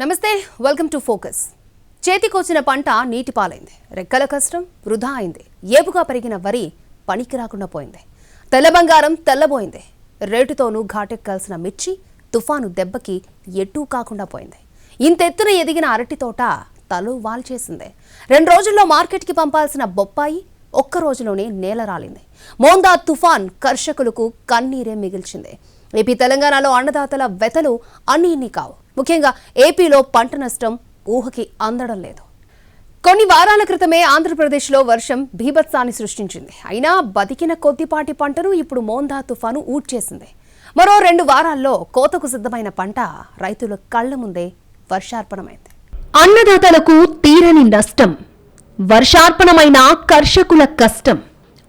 నమస్తే welcome to focus చేతికొచ్చిన పంట నీటి పాలైంది రెక్కల కష్టం వృధా అయింది. ఏపుగా పెరిగిన వరి పనికి రాకుండా పోయింది. తెల్ల బంగారం తెల్లబోయింది. రేటుతోనూ ఘాటెక్కాల్సిన మిర్చి తుఫాను దెబ్బకి ఎటూ కాకుండా పోయింది. ఇంతెత్తున ఎదిగిన అరటి తోట తలు వాల్చేసింది రెండు రోజుల్లో మార్కెట్కి పంపాల్సిన బొప్పాయి ఒక్క రోజులోనే నేల రాలింది. మోందా తుఫాన్ కర్షకులకు కన్నీరే మిగిల్చింది. ఏపీ తెలంగాణలో అన్నదాతల వెతలు అన్నీ ఇన్ని కావు. ముఖ్యంగా ఏపీలో పంట నష్టం ఊహకి అందడం లేదు. కొన్ని వారాల క్రితమే ఆంధ్రప్రదేశ్లో వర్షం భీభత్సాన్ని సృష్టించింది. అయినా బతికిన కొద్దిపాటి పంటను ఇప్పుడు మోందా తుఫాను ఊడ్చేసింది. మరో రెండు వారాల్లో కోతకు సిద్ధమైన పంట రైతుల కళ్ళ ముందే వర్షార్పణమైంది. అన్నదాతలకు తీరని నష్టం వర్షార్పణమైన కర్షకుల కష్టం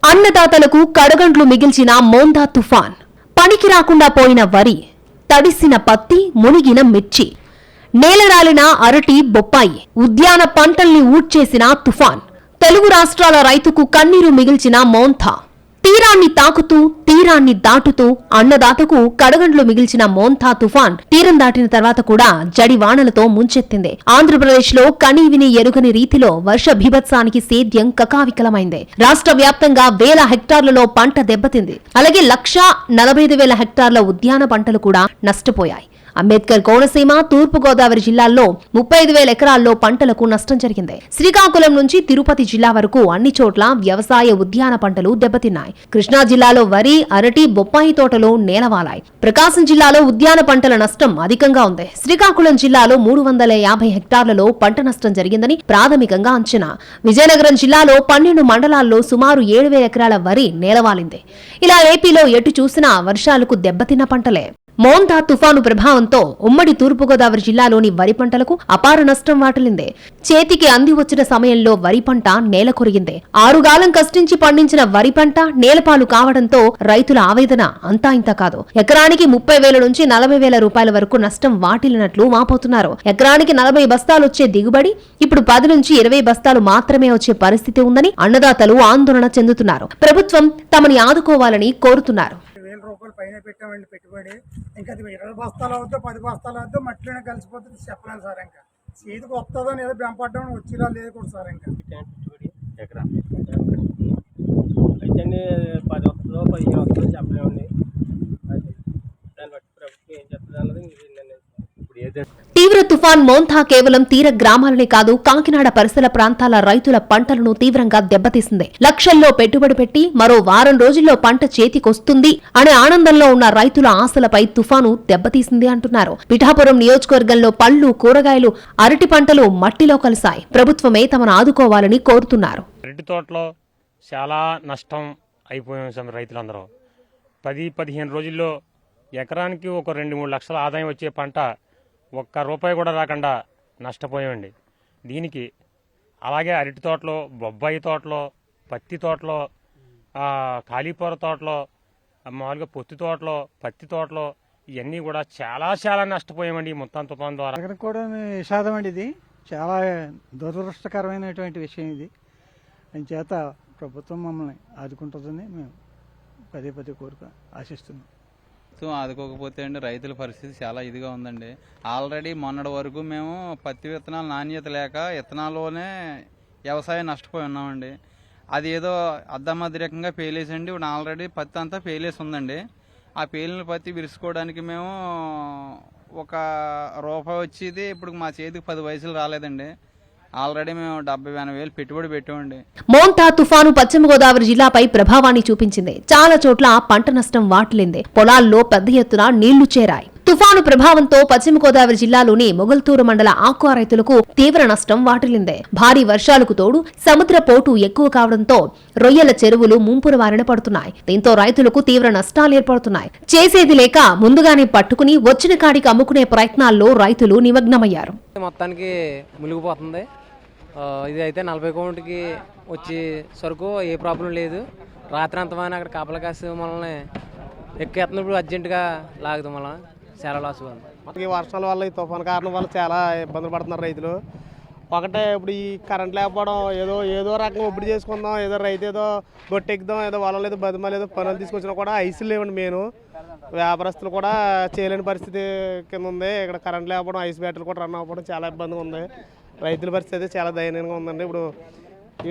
అన్నదాతలకు కడగండ్లు మిగిల్చిన మోందా తుఫాన్ పనికి రాకుండా పోయిన వరి తడిసిన పత్తి మునిగిన మిర్చి. నేలరాలిన అరటి బొప్పాయి ఉద్యాన పంటల్ని ఊడ్చేసిన తుఫాన్. తెలుగు రాష్ట్రాల రైతుకు కన్నీరు మిగిల్చిన మౌంథా తీరాన్ని తాకుతూ తీరాన్ని దాటుతూ అన్నదాతకు కడగండ్లు మిగిల్చిన మోంథా తుఫాన్ తీరం దాటిన తర్వాత కూడా జడి వానలతో ముంచెత్తింది. ఆంధ్రప్రదేశ్లో కనీవిని ఎరుగని రీతిలో వర్ష భీభత్సానికి సేద్యం కకావికలమైంది. రాష్ట్ర వ్యాప్తంగా వేల హెక్టార్లలో పంట దెబ్బతింది. అలాగే లక్షా నలభై ఐదు వేల హెక్టార్ల ఉద్యాన పంటలు కూడా నష్టపోయాయి. అంబేద్కర్ కోనసీమ తూర్పు గోదావరి జిల్లాల్లో ముప్పై ఐదు వేల ఎకరాల్లో పంటలకు నష్టం జరిగింది. శ్రీకాకుళం నుంచి తిరుపతి జిల్లా వరకు అన్ని చోట్ల వ్యవసాయ ఉద్యాన పంటలు దెబ్బతిన్నాయి. కృష్ణా జిల్లాలో వరి అరటి బొప్పాయి తోటలు నేలవాలాయి ప్రకాశం జిల్లాలో ఉద్యాన పంటల నష్టం అధికంగా ఉంది. శ్రీకాకుళం జిల్లాలో మూడు వందల యాభై హెక్టార్లలో పంట నష్టం జరిగిందని ప్రాథమికంగా అంచనా. విజయనగరం జిల్లాలో పన్నెండు మండలాల్లో సుమారు ఏడు వేల ఎకరాల వరి నేలవాలింది ఇలా ఏపీలో ఎటు చూసినా వర్షాలకు దెబ్బతిన్న పంటలే. మోందా తుఫాను ప్రభావంతో ఉమ్మడి తూర్పుగోదావరి జిల్లాలోని వరి పంటలకు అపార నష్టం వాటిల్లింది. చేతికి అంది వచ్చిన సమయంలో వరి పంట నేల కొరిగింది. ఆరుగాలం కష్టించి పండించిన వరి పంట నేలపాలు కావడంతో రైతుల ఆవేదన అంతా ఇంత కాదు. ఎకరానికి ముప్పై వేల నుంచి నలభై వేల రూపాయల వరకు నష్టం వాటిల్లినట్లు వాపోతున్నారు. ఎకరానికి నలభై బస్తాలు వచ్చే దిగుబడి ఇప్పుడు పది నుంచి ఇరవై బస్తాలు మాత్రమే వచ్చే పరిస్థితి ఉందని అన్నదాతలు ఆందోళన చెందుతున్నారు. ప్రభుత్వం తమని ఆదుకోవాలని కోరుతున్నారు. రూపాయలు పైన పెట్టామండి పెట్టుబడి. ఇంకా అది ఇరవై బస్తాలు అవుద్దో పది బస్తాలు అవుద్దో మట్టిలోనే కలిసిపోతుంది చెప్పలేదు సార్ ఇంకా. చేతికి వస్తుందో లేదో బెంపడ్డం వచ్చిరా లేదు కూడా సార్ ఇంకా. ఎకరా అయితే పది వస్తుందో పదిహేను వస్తుందో చెప్పలేమండి అది దాన్ని బట్టి ప్రభుత్వం ఏం చెప్తుంది అన్నది ఇది నేను ఇప్పుడు ఏదైతే తీవ్ర తుఫాన్ మోంథా కేవలం తీర గ్రామాలనే కాదు కాకినాడ పరిసర ప్రాంతాల రైతుల పంటలను తీవ్రంగా దెబ్బతీసింది. లక్షల్లో పెట్టుబడి పెట్టి మరో వారం రోజుల్లో పంట చేతికొస్తుంది అనే ఆనందంలో ఉన్న రైతుల ఆశలపై తుఫాను దెబ్బతీసింది అంటున్నారు. పిఠాపురం నియోజకవర్గంలో పళ్ళు కూరగాయలు అరటి పంటలు మట్టిలో కలిశాయి. ప్రభుత్వమే తమను ఆదుకోవాలని కోరుతున్నారు. అరటి తోటలో చాలా నష్టం అయిపోయాం రైతులందరూ. పది పదిహేను రోజుల్లో ఎకరానికి ఒక రెండు మూడు లక్షల ఆదాయం వచ్చే పంట ఒక్క రూపాయి కూడా రాకుండా నష్టపోయామండి. దీనికి అలాగే అరటి తోటలో బొబ్బాయి తోటలో పత్తి తోటలో కాలీపూర తోటలో మామూలుగా పొత్తి తోటలో పత్తి తోటలో ఇవన్నీ కూడా చాలా చాలా నష్టపోయామండి ఈ మొత్తం తుఫాన్ ద్వారా. అక్కడ కూడా విషాదం అండి ఇది. చాలా దురదృష్టకరమైనటువంటి విషయం ఇది. చేత ప్రభుత్వం మమ్మల్ని ఆదుకుంటుందని మేము పదే పదే కోరుక ఆశిస్తున్నాం. ప్రభుత్వం ఆదుకోకపోతే అండి రైతుల పరిస్థితి చాలా ఇదిగా ఉందండి. ఆల్రెడీ మొన్నటి వరకు మేము పత్తి విత్తనాలు నాణ్యత లేక విత్తనాల్లోనే వ్యవసాయం నష్టపోయి ఉన్నామండి. అది ఏదో అద్దమద్రికంగా పేలేసండి. ఇప్పుడు ఆల్రెడీ పత్తి అంతా పేలేసి ఉందండి. ఆ పేలిన పత్తి విరుచుకోవడానికి మేము ఒక రూపాయి వచ్చేది ఇప్పుడు మా చేతికి పది వయసులు రాలేదండి. ఆల్రెడీ మేము డెబ్బై ఎనభై వేలు పెట్టుబడి పెట్టామండి. మోంతా తుఫాను పశ్చిమ గోదావరి జిల్లాపై ప్రభావాన్ని చూపించింది. చాలా చోట్ల పంట నష్టం వాటిల్లింది. పొలాల్లో పెద్ద ఎత్తున నీళ్ళు చేరాయి. తుఫాను ప్రభావంతో పశ్చిమ గోదావరి జిల్లాలోని మొగల్తూరు మండల ఆక్వా రైతులకు తీవ్ర నష్టం వాటిల్లింది. భారీ వర్షాలకు తోడు సముద్ర పోటు ఎక్కువ కావడంతో రొయ్యల చెరువులు ముంపుర వారిన పడుతున్నాయి. దీంతో రైతులకు తీవ్ర నష్టాలు ఏర్పడుతున్నాయి. చేసేది లేక ముందుగానే పట్టుకుని వచ్చిన కాడికి అమ్ముకునే ప్రయత్నాల్లో రైతులు నిమగ్నమయ్యారు. మొత్తానికి మునిగిపోతుంది. ఇది అయితే నలభై కోటికి వచ్చి సరుకు ఏ ప్రాబ్లం లేదు. రాత్రి అంతమైన అక్కడ కాపల కాసి మనల్ని ఎక్కేస్తున్నప్పుడు అర్జెంటుగా లాగుతాం మళ్ళీ. చాలా లాస్ మనకి ఈ వర్షాల వల్ల ఈ తుఫాన్ కారణం వల్ల చాలా ఇబ్బందులు పడుతున్నారు రైతులు. ఒకటే ఇప్పుడు ఈ కరెంట్ లేకపోవడం ఏదో ఏదో రకంగా ఒప్పుడు చేసుకుందాం ఏదో రైతు ఏదో గొట్టెక్కుదాం ఏదో వలలు లేదో బతిమ లేదో పనులు తీసుకొచ్చినా కూడా ఐసులు లేవండి మెయిన్. వ్యాపారస్తులు కూడా చేయలేని పరిస్థితి కింద ఉంది. ఇక్కడ కరెంట్ లేకపోవడం ఐస్ బ్యాటరీలు కూడా రన్ అవ్వడం చాలా ఇబ్బందిగా ఉంది. రైతుల పరిస్థితి అయితే చాలా దయనీయంగా ఉందండి. ఇప్పుడు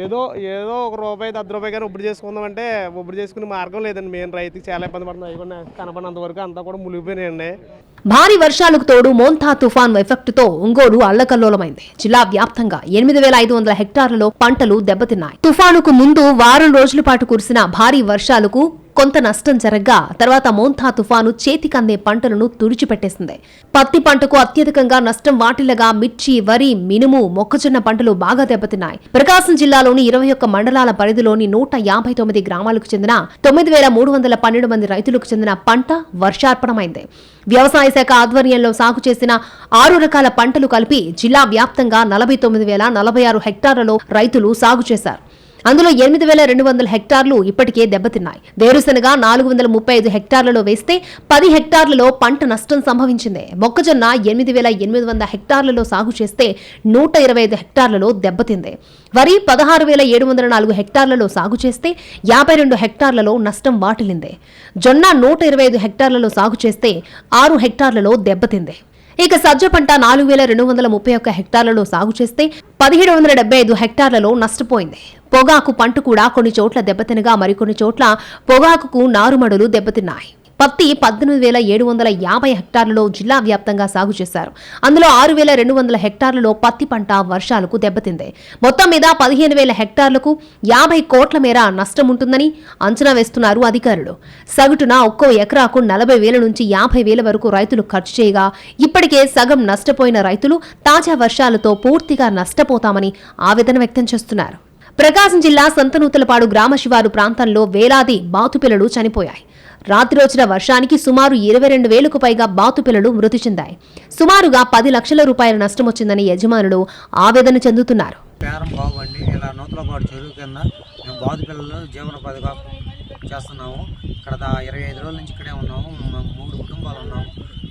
ఏదో ఏదో ఒక రూపాయి అర్ధ రూపాయి కానీ ఇప్పుడు చేసుకుందామంటే ఇప్పుడు చేసుకునే మార్గం లేదండి. మెయిన్ రైతుకి చాలా ఇబ్బంది పడుతుంది అవి కూడా కనపడినంత వరకు అంతా కూడా మునిగిపోయినాయండి. భారీ వర్షాలకు తోడు మోంతా తుఫాన్ ఎఫెక్టుతో ఒంగోలు అల్లకల్లోలమైంది. జిల్లా వ్యాప్తంగా ఎనిమిది వేల ఐదు వందల హెక్టార్లలో పంటలు దెబ్బతిన్నాయి. తుఫానుకు ముందు వారం రోజుల పాటు కురిసిన భారీ వర్షాలకు కొంత నష్టం జరగ్గా తర్వాత మోంతా తుఫాను చేతికందే పంటలను తుడిచిపెట్టేసింది. పత్తి పంటకు అత్యధికంగా నష్టం వాటిల్లగా మిర్చి వరి మినుము మొక్కజొన్న పంటలు బాగా దెబ్బతిన్నాయి. ప్రకాశం జిల్లాలోని ఇరవై ఒక్క మండలాల పరిధిలోని నూట యాభై తొమ్మిది గ్రామాలకు చెందిన తొమ్మిది వేల మూడు వందల పన్నెండు మంది రైతులకు చెందిన పంట వర్షార్పణమైంది. వ్యవసాయ శాఖ ఆధ్వర్యంలో సాగు చేసిన ఆరు రకాల పంటలు కలిపి జిల్లా వ్యాప్తంగా నలభై తొమ్మిది వేల నలభై ఆరు హెక్టార్లలో రైతులు సాగు చేశారు. అందులో ఎనిమిది వేల రెండు వందల హెక్టార్లు ఇప్పటికే దెబ్బతిన్నాయి. వేరుశనగ నాలుగు వందల ముప్పై ఐదు హెక్టార్లలో వేస్తే పది హెక్టార్లలో పంట నష్టం సంభవించింది. మొక్కజొన్న ఎనిమిది వేల ఎనిమిది వందల హెక్టార్లలో సాగు చేస్తే నూట ఇరవై ఐదు హెక్టార్లలో దెబ్బతింది. వరి పదహారు వేల ఏడు వందల నాలుగు హెక్టార్లలో సాగు చేస్తే యాభై రెండు హెక్టార్లలో నష్టం వాటిల్లింది. జొన్న నూట ఇరవై ఐదు హెక్టార్లలో సాగు చేస్తే ఆరు హెక్టార్లలో దెబ్బతింది. ఇక సజ్జ పంట నాలుగు వేల రెండు వందల ముప్పై ఒక్క హెక్టార్లలో సాగు చేస్తే పదిహేడు వందల డెబ్బై ఐదు హెక్టార్లలో నష్టపోయింది. పొగాకు పంట కూడా కొన్ని చోట్ల దెబ్బతినగా మరికొన్ని చోట్ల పొగాకుకు నారుమడులు దెబ్బతిన్నాయి. పత్తి పద్దెనిమిది వేల ఏడు వందల యాభై హెక్టార్లలో జిల్లా వ్యాప్తంగా సాగు చేశారు. అందులో ఆరు వేల రెండు వందల హెక్టార్లలో పత్తి పంట వర్షాలకు దెబ్బతింది. మొత్తం మీద పదిహేను వేల హెక్టార్లకు యాభై కోట్ల మేర నష్టం ఉంటుందని అంచనా వేస్తున్నారు అధికారులు. సగటున ఒక్కో ఎకరాకు నలభై వేల నుంచి యాభై వేల వరకు రైతులు ఖర్చు చేయగా ఇప్పటికే సగం నష్టపోయిన రైతులు తాజా వర్షాలతో పూర్తిగా నష్టపోతామని ఆవేదన వ్యక్తం చేస్తున్నారు. ప్రకాశం జిల్లా సంతనూతలపాడు గ్రామ శివారు ప్రాంతంలో వేలాది బాతుపిల్లలు చనిపోయాయి. రాత్రి రోజున వర్షానికి సుమారు ఇరవై రెండు వేలకు పైగా బాతుపిల్లలు మృతి చెందాయి. సుమారుగా పది లక్షల రూపాయల నష్టం వచ్చిందని యజమానులు ఆవేదన చెందుతున్నారు. పేరం బాగుండి ఇలా నూతలపాడు చెరువు కింద మేము బాధ పిల్లలు జీవనోపాధిగా చేస్తున్నాము. ఇక్కడ దా ఇరవై ఐదు రోజుల నుంచి ఇక్కడే ఉన్నాము. మూడు కుటుంబాలు ఉన్నాము.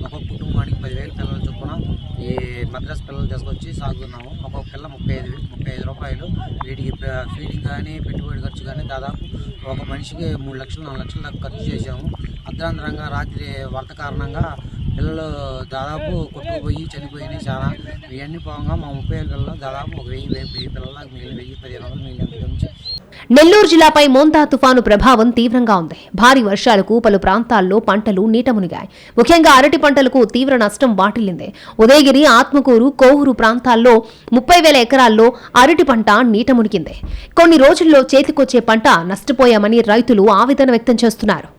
ఒక్కొక్క కుటుంబానికి పదివేలు పిల్లలు చొప్పున ఈ మద్రాస్ పిల్లలు తీసుకొచ్చి సాగుతున్నాము. ఒక్కొక్క పిల్ల ముప్పై ఐదు ముప్పై ఐదు రూపాయలు. వీటికి ఫీడింగ్ కానీ పెట్టుబడి ఖర్చు కానీ దాదాపు ఒక మనిషికి మూడు లక్షలు నాలుగు లక్షల దాకా ఖర్చు చేసాము అర్ధాంతరంగా రాత్రి వరద కారణంగా పిల్లలు దాదాపు కొట్టుకుపోయి చనిపోయినాయి చాలా. ఇవన్నీ పోగా మా ముప్పై ఏళ్ళ పిల్లలు దాదాపు ఒక వెయ్యి వెయ్యి పిల్లలకు మిగిలిన వెయ్యి పదిహేను వందలు మిగిలిన నుంచి నెల్లూరు జిల్లాపై మోంతా తుఫాను ప్రభావం తీవ్రంగా ఉంది. భారీ వర్షాలకు పలు ప్రాంతాల్లో పంటలు నీట మునిగాయి. ముఖ్యంగా అరటి పంటలకు తీవ్ర నష్టం వాటిల్లింది. ఉదయగిరి ఆత్మకూరు కోవూరు ప్రాంతాల్లో ముప్పై వేల ఎకరాల్లో అరటి పంట నీట మునిగింది. కొన్ని రోజుల్లో చేతికొచ్చే పంట నష్టపోయామని రైతులు ఆవేదన వ్యక్తం చేస్తున్నారు.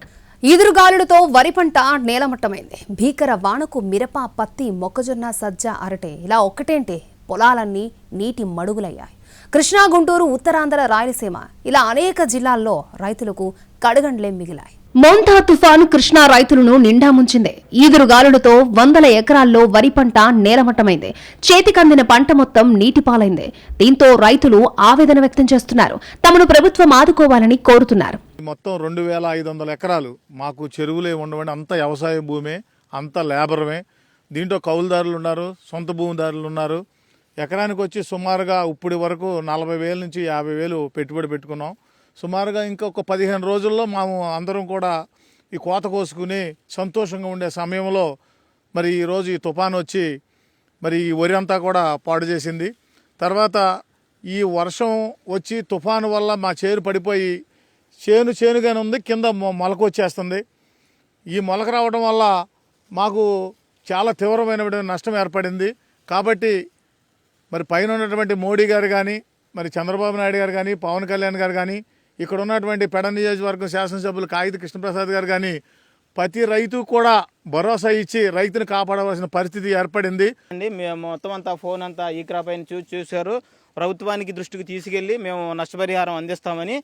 ఈదురుగాలులతో వరి పంట నేలమట్టమైంది. భీకర వానకు మిరప పత్తి మొక్కజొన్న సజ్జ అరటే ఇలా ఒక్కటేంటి? పొలాలన్నీ నీటి మడుగులయ్యాయి. కృష్ణా గుంటూరు ఉత్తరాంధ్ర రాయలసీమ ఇలా అనేక జిల్లాల్లో రైతులకు కడగండ్లే మిగిలాయి. మోంతా తుఫాను కృష్ణా రైతులను నిండా ముంచింది. ఈదురుగాలులతో వందల ఎకరాల్లో వరి పంట నేలమట్టమైంది. చేతికందిన పంట మొత్తం నీటిపాలైంది. దీంతో రైతులు ఆవేదన వ్యక్తం చేస్తున్నారు. తమను ప్రభుత్వం ఆదుకోవాలని కోరుతున్నారు. మొత్తం రెండు వేల ఐదు వందల ఎకరాలు మాకు చెరువులే ఉండవండి. అంత వ్యవసాయ భూమే అంత లేబరమే. దీంట్లో కౌలుదారులు ఉన్నారు సొంత భూమిదారులు ఉన్నారు. ఎకరానికి వచ్చి సుమారుగా ఇప్పటి వరకు నలభై వేల నుంచి యాభై వేలు పెట్టుబడి పెట్టుకున్నాం. సుమారుగా ఇంకొక పదిహేను రోజుల్లో మేము అందరం కూడా ఈ కోత కోసుకుని సంతోషంగా ఉండే సమయంలో మరి ఈరోజు ఈ తుఫాన్ వచ్చి మరి ఈ వరి అంతా కూడా పాడు చేసింది. తర్వాత ఈ వర్షం వచ్చి తుఫాను వల్ల మా చేరు పడిపోయి చేను చేనుగానే ఉంది కింద మొ- మొలక వచ్చేస్తుంది. ఈ మొలక రావడం వల్ల మాకు చాలా తీవ్రమైనటువంటి నష్టం ఏర్పడింది. కాబట్టి మరి పైన ఉన్నటువంటి మోడీ గారు కానీ మరి చంద్రబాబు నాయుడు గారు కానీ పవన్ కళ్యాణ్ గారు కానీ ఇక్కడ ఉన్నటువంటి పెడ నియోజకవర్గం శాసనసభ్యులు కాగిత కృష్ణప్రసాద్ గారు కానీ ప్రతి రైతు కూడా భరోసా ఇచ్చి రైతును కాపాడవలసిన పరిస్థితి ఏర్పడింది. అండి మేము మొత్తం అంతా ఫోన్ అంతా ఈ క్రాప్ అయిన చూసి చూశారు. ప్రభుత్వానికి దృష్టికి తీసుకెళ్ళి మేము నష్టపరిహారం అందిస్తామని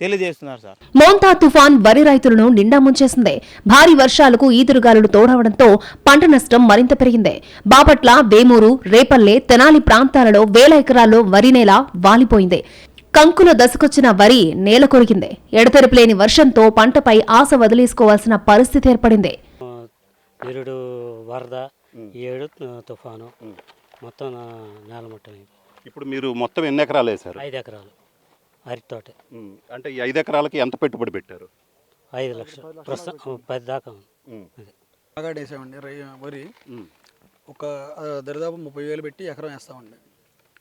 తెలియజేస్తున్నారు సార్. మోంతా తుఫాన్ వరి రైతులను నిండా ముంచేసింది. భారీ వర్షాలకు ఈదురుగాలులు తోడవడంతో పంట నష్టం మరింత పెరిగింది. బాపట్ల వేమూరు రేపల్లె తెనాలి ప్రాంతాలలో వేల ఎకరాల్లో వరి నేల వాలిపోయింది. కంకుల దశకొచ్చిన వరి నేల కొరిగింది. ఎడతెరపులేని వర్షంతో పంటపై ఆశ వదిలేసుకోవాల్సిన పరిస్థితి ఏర్పడింది. నిరుడు వరద ఈ ఏడు తుఫాను. మొత్తం ఇప్పుడు మీరు మొత్తం ఎన్ని ఎకరాలు వేశారు? ఐదు ఎకరాలు. అరటి తోట ఉమ్, అంటే ఈ ఐదు ఎకరాలకి ఎంత పెట్టుబడి పెట్టారు? ఐదు లక్షలు. ప్రస్తుతం పది దాకా ఉంది. బాగా వేసామండి వరి. ఒక దరిదాపు ముప్పై వేలు పెట్టి ఎకరం వేస్తామండి.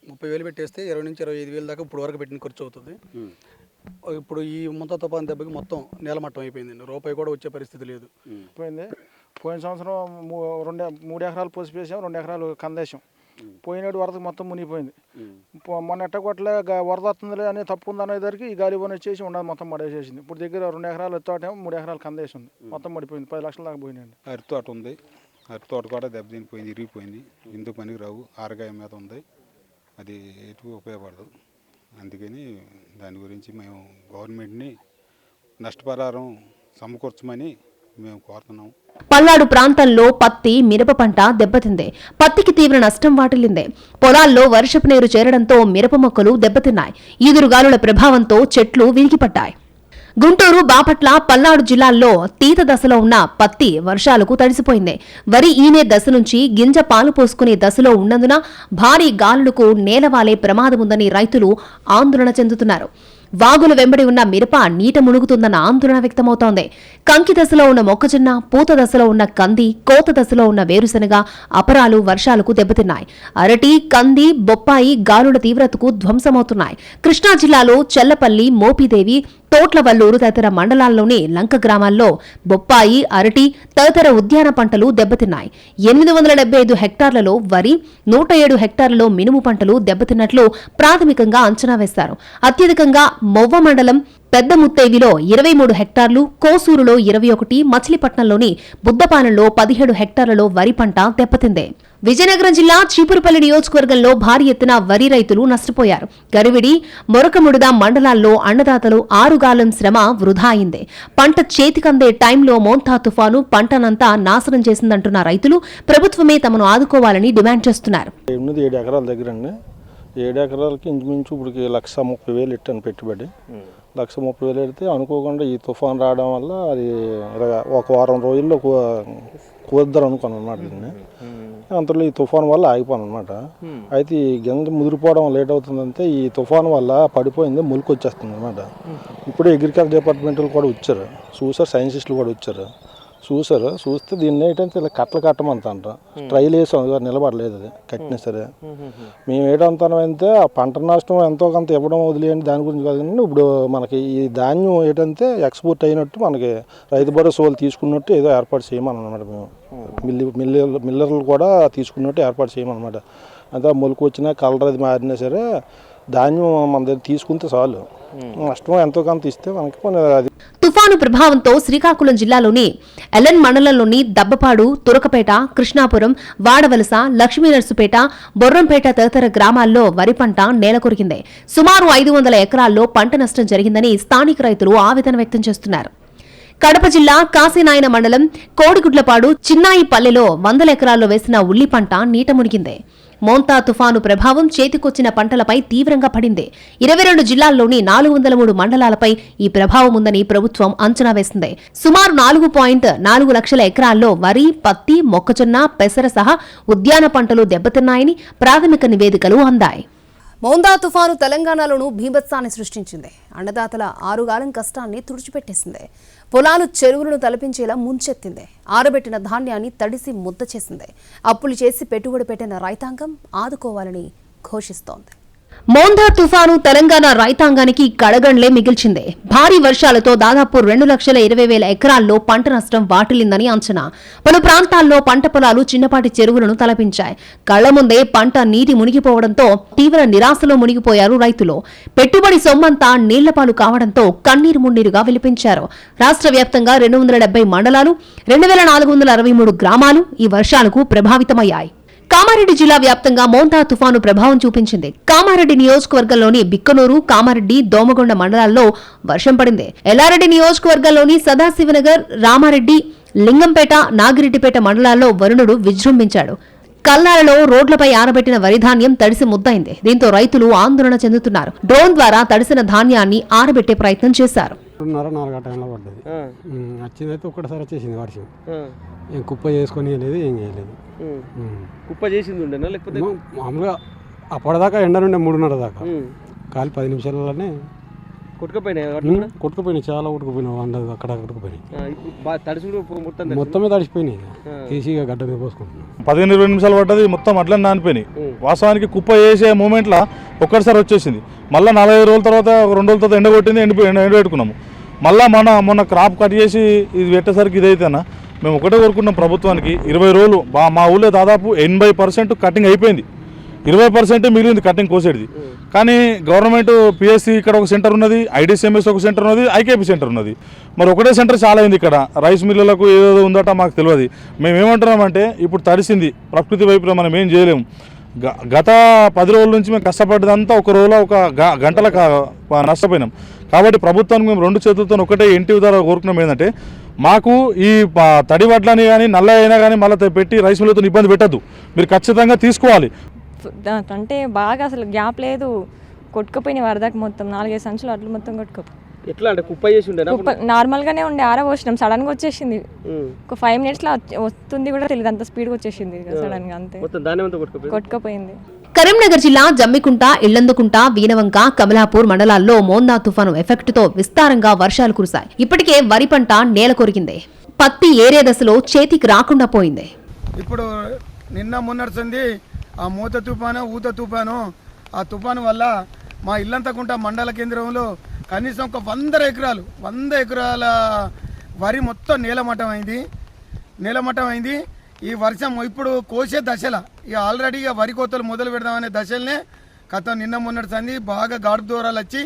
ముప్పై వేలు పెట్టేస్తే ఇరవై నుంచి ఇరవై ఐదు వేలు దాకా ఇప్పుడు వరకు పెట్టిన ఖర్చు అవుతుంది. ఇప్పుడు ఈ ముంత తుఫాన్ దెబ్బకి మొత్తం నేలమట్టం అయిపోయిందండి. రూపాయి కూడా వచ్చే పరిస్థితి లేదు. పోయింది పోయిన సంవత్సరం రెండు మూడు ఎకరాలు పోసి వేసాం రెండు ఎకరాలు కందేశాం. పోయినాడు వరదకు మొత్తం మునిగిపోయింది. మొన్న ఎట్టగొట్టలే గా- వరద వస్తుందిలే అని తప్పు ఉందనేసరికి ఈ గాలి పోనీ వచ్చేసి ఉండదు మొత్తం పడేసేసింది. ఇప్పుడు దగ్గర రెండు ఎకరాలు తోటేమో మూడు ఎకరాలు కందేసి ఉంది మొత్తం పడిపోయింది. పది లక్షల దాకా పోయినాయండి. అరటి తోట ఉంది. అరటి తోట కూడా దెబ్బతినిపోయింది ఇరిగిపోయింది. ఎందుకు పనికి రావు? ఆరగాయ మీద ఉంది. అది ఎటు ఉపయోగపడదు. అందుకని దాని గురించి మేము గవర్నమెంట్ని నష్టపరిహారం సమకూర్చమని మేము కోరుతున్నాం. పల్నాడు ప్రాంతంలో పత్తి మిరప పంట దెబ్బతింది. పత్తికి తీవ్ర నష్టం వాటిల్లింది. పొలాల్లో వర్షపు నీరు చేరడంతో మిరప మొక్కలు దెబ్బతిన్నాయి. ఈదురుగాలుల ప్రభావంతో చెట్లు విరిగిపడ్డాయి. గుంటూరు బాపట్ల పల్నాడు జిల్లాల్లో తీత దశలో ఉన్న పత్తి వర్షాలకు తడిసిపోయింది. వరి ఈనే దశ నుంచి గింజ పాలు పోసుకునే దశలో ఉన్నందున భారీ గాలులకు నేలవాలే ప్రమాదముందని రైతులు ఆందోళన చెందుతున్నారు. వాగుల వెంబడి ఉన్న మిరప నీట మునుగుతుందన్న ఆందోళన వ్యక్తమవుతోంది. కంకి దశలో ఉన్న మొక్కజొన్న పూత దశలో ఉన్న కంది కోత దశలో ఉన్న వేరుశనగ అపరాలు వర్షాలకు దెబ్బతిన్నాయి. అరటి కంది బొప్పాయి గాలుల తీవ్రతకు ధ్వంసమవుతున్నాయి. కృష్ణా జిల్లాలో చెల్లపల్లి మోపిదేవి తోట్లవల్లూరు తదితర మండలాల్లోని లంక గ్రామాల్లో బొప్పాయి అరటి తదితర ఉద్యాన పంటలు దెబ్బతిన్నాయి. ఎనిమిది వందల డెబ్బై ఐదు హెక్టార్లలో వరి నూట ఏడు హెక్టార్లలో మినుము పంటలు దెబ్బతిన్నట్లు ప్రాథమికంగా అంచనా వేశారు. అత్యధికంగా మొవ్వ మండలం పెద్ద ముత్తేవిలో ఇరవై మూడు హెక్టార్లు కోసూరులో ఇరవై ఒకటి మచిలీపట్నంలోని బుద్దపాలెంలో పదిహేడు హెక్టార్లలో వరి పంట దెబ్బతింది. విజయనగరం జిల్లా చీపురుపల్లి నియోజకవర్గంలో భారీ ఎత్తున వరి రైతులు నష్టపోయారు. గరివిడి మొరకముడుద మండలాల్లో అన్నదాతలు ఆరుగాలం శ్రమ వృధా అయింది. పంట చేతికందే టైంలో మోంతా తుఫాను పంటనంతా నాశనం చేసిందంటున్న రైతులు ప్రభుత్వమే తమను ఆదుకోవాలని డిమాండ్ చేస్తున్నారు. ఎనిమిది ఏడు ఎకరాల ఏడు ఎకరాలకి ఇంచుమించు ఇప్పుడు లక్ష ముప్పై వేలు ఇట్టాను పెట్టుబడి. లక్ష ముప్పై వేలు పెడితే అనుకోకుండా ఈ తుఫాన్ రావడం వల్ల అది ఒక వారం రోజుల్లో కుదరదు అనుకున్నాను అనమాట దీన్ని. అంతలో ఈ తుఫాన్ వల్ల ఆగిపోను అనమాట అయితే ఈ గింజ ముదిరిపోవడం లేట్ అవుతుందంటే ఈ తుఫాన్ వల్ల పడిపోయింది మురికి వచ్చేస్తుంది అనమాట ఇప్పుడు అగ్రికల్చర్ డిపార్ట్మెంట్లు కూడా వచ్చారు. చూసారు సైంటిస్టులు కూడా వచ్చారు. చూసారు చూస్తే దీన్ని ఏంటంటే ఇలా కట్టలు కట్టమంతంట ట్రైల్ వేసాం నిలబడలేదు అది. కట్టినా సరే మేము ఏంటంటే ఆ పంట నష్టం ఎంతో కొంత ఇవ్వడం వదిలేయండి దాని గురించి కాదు కానీ ఇప్పుడు మనకి ఈ ధాన్యం ఏంటంటే ఎక్స్పోర్ట్ అయినట్టు మనకి రైతు భరోసా వాళ్ళు తీసుకున్నట్టు ఏదో ఏర్పాటు చేయమన్నమాట మేము. మిల్లి మిల్లర్లు మిల్లర్లు కూడా తీసుకున్నట్టు ఏర్పాటు చేయమన్నమాట. అంతే మొలుకు వచ్చినా కలర్ అది మారినా సరే ధాన్యం మన దగ్గర తీసుకుంటే చాలు. నష్టం ఎంతో కొంత ఇస్తే మనకి అది తుఫాను ప్రభావంతో శ్రీకాకుళం జిల్లాలోని ఎలన్ మండలంలోని దబ్బపాడు తురకపేట కృష్ణాపురం వాడవలస లక్ష్మీనర్సుపేట బొర్రంపేట తదితర గ్రామాల్లో వరి పంట నేలకొరికింది సుమారు ఐదు వందల ఎకరాల్లో పంట నష్టం జరిగిందని స్థానిక రైతులు ఆవేదన వ్యక్తం చేస్తున్నారు. కడప జిల్లా కాశీనాయన మండలం కోడిగుడ్లపాడు చిన్నాయిపల్లెలో వందల ఎకరాల్లో వేసిన ఉల్లి పంట నీట మునిగింది. మోంతా తుఫాను ప్రభావం చేతికొచ్చిన పంటలపై తీవ్రంగా పడింది. ఇరవై రెండు జిల్లాల్లోని నాలుగు వందల మూడు మండలాలపై ఈ ప్రభావం ఉందని ప్రభుత్వం అంచనా వేసింది. సుమారు నాలుగు పాయింట్ నాలుగు లక్షల ఎకరాల్లో వరి పత్తి మొక్కజొన్న పెసర సహా ఉద్యాన పంటలు దెబ్బతిన్నాయని ప్రాథమిక నివేదికలు అందాయి. మౌందా తుఫాను తెలంగాణలోనూ భీభత్సాన్ని సృష్టించింది. అన్నదాతల ఆరుగాలం కష్టాన్ని తుడిచిపెట్టేసింది. పొలాలు చెరువులను తలపించేలా ముంచెత్తింది. ఆరబెట్టిన ధాన్యాన్ని తడిసి ముద్ద చేసింది అప్పులు చేసి పెట్టుబడి పెట్టిన రైతాంగం ఆదుకోవాలని ఘోషిస్తోంది. మోందా తుఫాను తెలంగాణ రైతాంగానికి కడగండ్లే మిగిల్చింది. భారీ వర్షాలతో దాదాపు రెండు లక్షల ఇరవై వేల ఎకరాల్లో పంట నష్టం వాటిల్లిందని అంచనా. పలు ప్రాంతాల్లో పంట పొలాలు చిన్నపాటి చెరువులను తలపించాయి. కళ్ళ ముందే పంట నీటి మునిగిపోవడంతో తీవ్ర నిరాశలో మునిగిపోయారు రైతులు. పెట్టుబడి సొమ్మంతా నీళ్ళపాలు కావడంతో కన్నీరు మున్నీరుగా విలిపించారు. రాష్ట్ర వ్యాప్తంగా రెండు వందల డెబ్బై మండలాలు రెండు వేల నాలుగు వందల అరవై మూడు గ్రామాలు ఈ వర్షాలకు ప్రభావితమయ్యాయి. కామారెడ్డి జిల్లా వ్యాప్తంగా మోంతా తుఫాను ప్రభావం చూపించింది. కామారెడ్డి నియోజకవర్గంలోని బిక్కనూరు కామారెడ్డి దోమగొండ మండలాల్లో వర్షం పడింది. ఎల్లారెడ్డి నియోజకవర్గంలోని సదాశివనగర్ రామారెడ్డి లింగంపేట నాగిరెడ్డిపేట మండలాల్లో వరుణుడు విజృంభించాడు. కల్లాలలో రోడ్లపై ఆరబెట్టిన వరిధాన్యం తడిసి ముద్దైంది దీంతో రైతులు ఆందోళన చెందుతున్నారు. డ్రోన్ ద్వారా తడిసిన ధాన్యాన్ని ఆరబెట్టే ప్రయత్నం చేశారు. వచ్చిందైతే వచ్చేసింది వర్షం. ఏం కుప్ప చేసుకొని లేదు ఏం చేయలేదు. కుప్ప చేసింది ఉండేనా లేకపోతే మామూలుగా అప్పటిదాకా ఎండ నుండే మూడున్నర దాకా. కాలి పది నిమిషాలలోనే కొట్టుకుపోయినాయి కొట్టుకుపోయినాయి చాలా కొట్టుకుపోయినాయి. వంద అక్కడ కొట్టుకుపోయినాయి. మొత్తం మొత్తమే తడిసిపోయినాయి. తీసి గడ్డ మీద పోసుకుంటున్నాం. పదిహేను ఇరవై నిమిషాలు పడ్డది మొత్తం అట్లనే నానిపోయినాయి వాస్తవానికి కుప్ప వేసే మూమెంట్లో ఒక్కటిసారి వచ్చేసింది. మళ్ళీ నలభై రోజుల తర్వాత ఒక రెండు రోజుల తర్వాత ఎండ కొట్టింది ఎండిపోయి ఎండ ఎండబెట్టుకున్నాము మళ్ళీ మన మొన్న క్రాప్ కట్ చేసి ఇది పెట్టేసరికి ఇదైతేనా మేము ఒకటే కోరుకున్నాం ప్రభుత్వానికి ఇరవై రోజులు మా మా ఊళ్ళో దాదాపు ఎనభై పర్సెంట్ కటింగ్ అయిపోయింది. ఇరవై పర్సెంట్ మిగిలింది కటింగ్ కోసేది కానీ గవర్నమెంట్ పిఎస్సి ఇక్కడ ఒక సెంటర్ ఉన్నది ఐడిసిఎంఎస్ ఒక సెంటర్ ఉన్నది ఐకేపీ సెంటర్ ఉన్నది. మరి ఒకటే సెంటర్ చాలా అయింది ఇక్కడ. రైస్ మిల్లులకు ఏదో ఉందట మాకు తెలియదు. మేము ఏమంటున్నామంటే ఇప్పుడు తడిసింది ప్రకృతి వైపులో మనం ఏం చేయలేము. గ- గత పది రోజుల నుంచి మేము కష్టపడ్డదంతా ఒక రోజులో ఒక గ- గంటల కా- నష్టపోయినాం. కాబట్టి ప్రభుత్వానికి మేము రెండు చేతులతో ఒకటే ఇంటి ద్వారా కోరుకున్నాం ఏంటంటే మాకు ఈ తడి వడ్లని కానీ నల్ల అయినా కానీ మళ్ళీ పెట్టి రైస్ మిల్లతో ఇబ్బంది పెట్టద్దు. మీరు ఖచ్చితంగా తీసుకోవాలి. అంటే బాగా అసలు గ్యాప్ లేదు. కొట్టుకుపోయినాయి వరదకి మొత్తం. నాలుగైదు సంచులు అట్లు మొత్తం కొట్టుకో ఎట్లా అంటే కుప్ప చేసి ఉండేనా కుప్ప నార్మల్గానే ఉండే ఆరబోసినాం సడన్గా వచ్చేసింది. ఒక ఫైవ్ మినిట్స్లో వస్తుంది కూడా తెలియదు. అంత స్పీడ్గా వచ్చేసింది సడన్గా అంతే. మొత్తం దాని అంతా కొట్టుకుపోయింది. కరీంనగర్ జిల్లా జమ్మికుంట ఇళ్ళందుకుంట వీనవంక కమలాపూర్ మండలాల్లో మోందా తుఫాను ఎఫెక్ట్తో విస్తారంగా వర్షాలు కురిశాయి. ఇప్పటికే వరి పంట నేల కొరికింది. పత్తి ఏరే దశలో చేతికి రాకుండా పోయింది. ఇప్పుడు నిన్న మొన్నడుతుంది ఆ మూత తుఫాను ఊత తుఫాను. ఆ తుఫాను వల్ల మా ఇల్లంతకుంట మండల కేంద్రంలో కనీసం ఒక వంద ఎకరాలు వంద ఎకరాల వరి మొత్తం నేలమట్టం అయింది నేలమట్టం అయింది ఈ వర్షం ఇప్పుడు కోసే దశల. ఇక ఆల్రెడీ ఇక వరి కోతలు మొదలు పెడదామనే దశలనే కథ నిన్న మొన్నటి సంది బాగా గాడుపు దూరాలు వచ్చి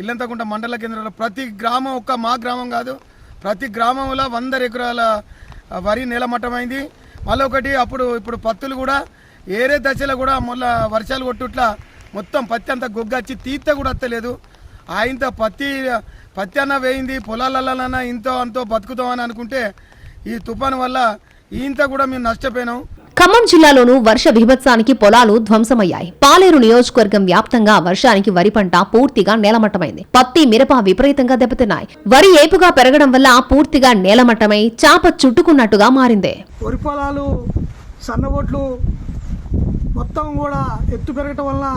ఇల్లంతకుంట మండల కేంద్రంలో ప్రతి గ్రామం ఒక్క మా గ్రామం కాదు ప్రతి గ్రామంలో వంద ఎకరాల వరి నేలమట్టమైంది మళ్ళీ ఒకటి అప్పుడు ఇప్పుడు పత్తులు కూడా ఏరే దశలో కూడా మళ్ళా వర్షాలు కొట్టుట్లా మొత్తం పత్తి అంతా గొగ్గచ్చి తీత కూడా వస్తలేదు ఆయంత పత్తి పత్తి అన్న వేయింది పొలాలన్నా ఇంతో అంతో బతుకుతామని అనుకుంటే ఈ తుఫాను వల్ల ఇంత కూడా మేము నష్టపోయినాం. ఖమ్మం జిల్లాలోనూ వర్ష బీభత్సానికి పొలాలు ధ్వంసమయ్యాయి. పాలేరు నియోజకవర్గం వ్యాప్తంగా వర్షానికి వరి పంట పూర్తిగా నేలమట్టమైంది. పత్తి మిరప విపరీతంగా దెబ్బతిన్నాయి. వరి ఏపుగా పెరగడం వల్ల పూర్తిగా నేలమట్టమై చాప చుట్టుకున్నట్టుగా మారింది. వరి పొలాలు సన్నబొట్లు మొత్తం కూడా ఎత్తు పెరగటం వలన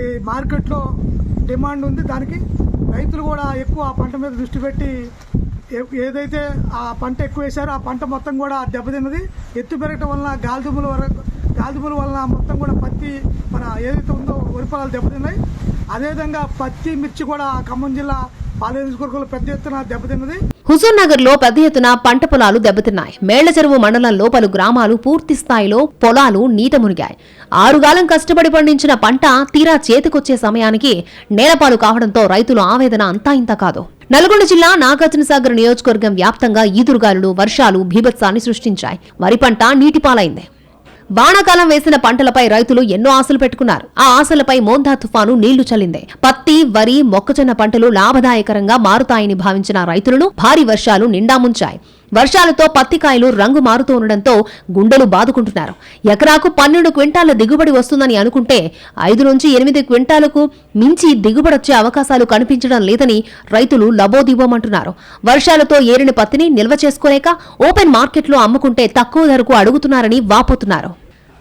ఈ మార్కెట్లో డిమాండ్ ఉంది. దానికి రైతులు కూడా ఎక్కువ ఆ పంట మీద దృష్టి పెట్టి ఏదైతే ఆ పంట ఎక్కువ వేశారో ఆ పంట మొత్తం కూడా దెబ్బతిన్నది. ఎత్తు పెరగటం వలన గాలిదుమ్ముల వరకు గాలిదుమ్ముల వలన మొత్తం కూడా పత్తి మన ఏదైతే ఉందో వరి పొలాలు దెబ్బతిన్నాయి. అదేవిధంగా పత్తి మిర్చి కూడా ఖమ్మం జిల్లా పెద్ద ఎత్తున దెబ్బతిన్నది హుజూర్ నగర్లో పెద్ద ఎత్తున పంట పొలాలు దెబ్బతిన్నాయి. మేళ్ళ చెరువు మండలంలో పలు గ్రామాలు పూర్తి స్థాయిలో పొలాలు నీట మునిగాయి. ఆరుగాలం కష్టపడి పండించిన పంట తీరా చేతికొచ్చే సమయానికి నేలపాలు కావడంతో రైతుల ఆవేదన అంతా ఇంత కాదు. నల్గొండ జిల్లా నాగార్జునసాగర్ నియోజకవర్గం వ్యాప్తంగా ఈదురుగాలులు వర్షాలు భీభత్సాన్ని సృష్టించాయి. వరి పంట నీటిపాలైంది. బాణాకాలం వేసిన పంటలపై రైతులు ఎన్నో ఆశలు పెట్టుకున్నారు. ఆ ఆశలపై మోందా తుఫాను నీళ్ళు చల్లింది. పత్తి వరి మొక్కజొన్న పంటలు లాభదాయకరంగా మారుతాయని భావించిన రైతులను భారీ వర్షాలు నిండా ముంచాయి. వర్షాలతో పత్తికాయలు రంగు మారుతూ ఉండడంతో గుండెలు బాదుకుంటున్నారు. ఎకరాకు పన్నెండు క్వింటాల దిగుబడి వస్తుందని అనుకుంటే ఐదు నుంచి ఎనిమిది క్వింటాలకు మించి దిగుబడొచ్చే అవకాశాలు కనిపించడం లేదని రైతులు లబోదిబోమంటున్నారు వర్షాలతో ఏరిన పత్తిని నిల్వ చేసుకోలేక ఓపెన్ మార్కెట్లో అమ్ముకుంటే తక్కువ ధరకు అడుగుతున్నారని వాపోతున్నారు.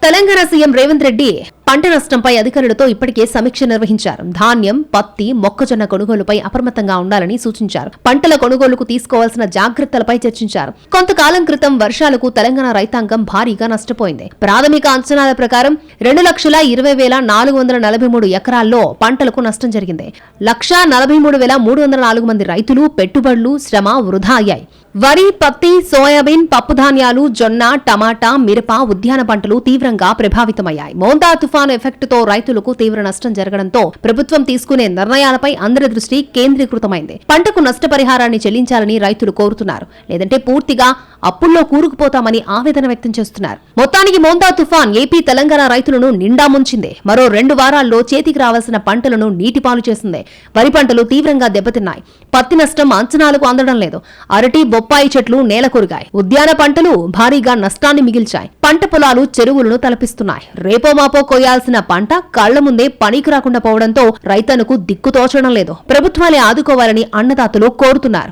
తెలంగాణ సీఎం రేవంత్ రెడ్డి పంట నష్టంపై అధికారులతో ఇప్పటికే సమీక్ష నిర్వహించారు. ధాన్యం పత్తి మొక్కజొన్న కొనుగోలుపై అప్రమత్తంగా ఉండాలని సూచించారు. పంటల కొనుగోలుకు తీసుకోవాల్సిన జాగ్రత్తలపై చర్చించారు. కొంతకాలం క్రితం వర్షాలకు తెలంగాణ రైతాంగం భారీగా నష్టపోయింది. ప్రాథమిక అంచనాల ప్రకారం రెండు లక్షల ఇరవై వేల నాలుగు వందల నలభై మూడు ఎకరాల్లో పంటలకు నష్టం జరిగింది. లక్షా నలభై మూడు వేల మూడు వందల నాలుగు మంది రైతులు పెట్టుబడులు శ్రమ వృధా అయ్యాయి. వరి పత్తి సోయాబీన్ పప్పుధాన్యాలు జొన్న టమాటా మిరప ఉద్యాన పంటలు తీవ్రంగా ప్రభావితమయ్యాయి. మోందా తుఫాను తుఫాను తో రైతులకు తీవ్ర నష్టం జరగడంతో ప్రభుత్వం తీసుకునే నిర్ణయాలపై అందరి దృష్టి కేంద్రీకృతమైంది. పంటకు నష్టపరిహారాన్ని చెల్లించాలని రైతులు కోరుతున్నారు. లేదంటే పూర్తిగా అప్పుల్లో కూరుకుపోతామని ఆవేదన వ్యక్తం చేస్తున్నారు. మొత్తానికి మోందా తుఫాన్ ఏపీ తెలంగాణ రైతులను నిండా ముంచింది. మరో రెండు వారాల్లో చేతికి రావాల్సిన పంటలను నీటిపాలు చేసింది. వరి పంటలు తీవ్రంగా దెబ్బతిన్నాయి. పత్తి నష్టం అంచనాలకు అందడం లేదు. అరటి బొప్పాయి చెట్లు నేలకొరిగాయి ఉద్యాన పంటలు భారీగా నష్టాన్ని మిగిల్చాయి. పంట పొలాలు చెరువులను తలపిస్తున్నాయి. రేపో మాపో కోయాల్సిన పంట కళ్ళ ముందే పనికి రాకుండా పోవడంతో రైతన్నకు దిక్కు తోచడం లేదు. ప్రభుత్వాలే ఆదుకోవాలని అన్నదాతలు కోరుతున్నారు.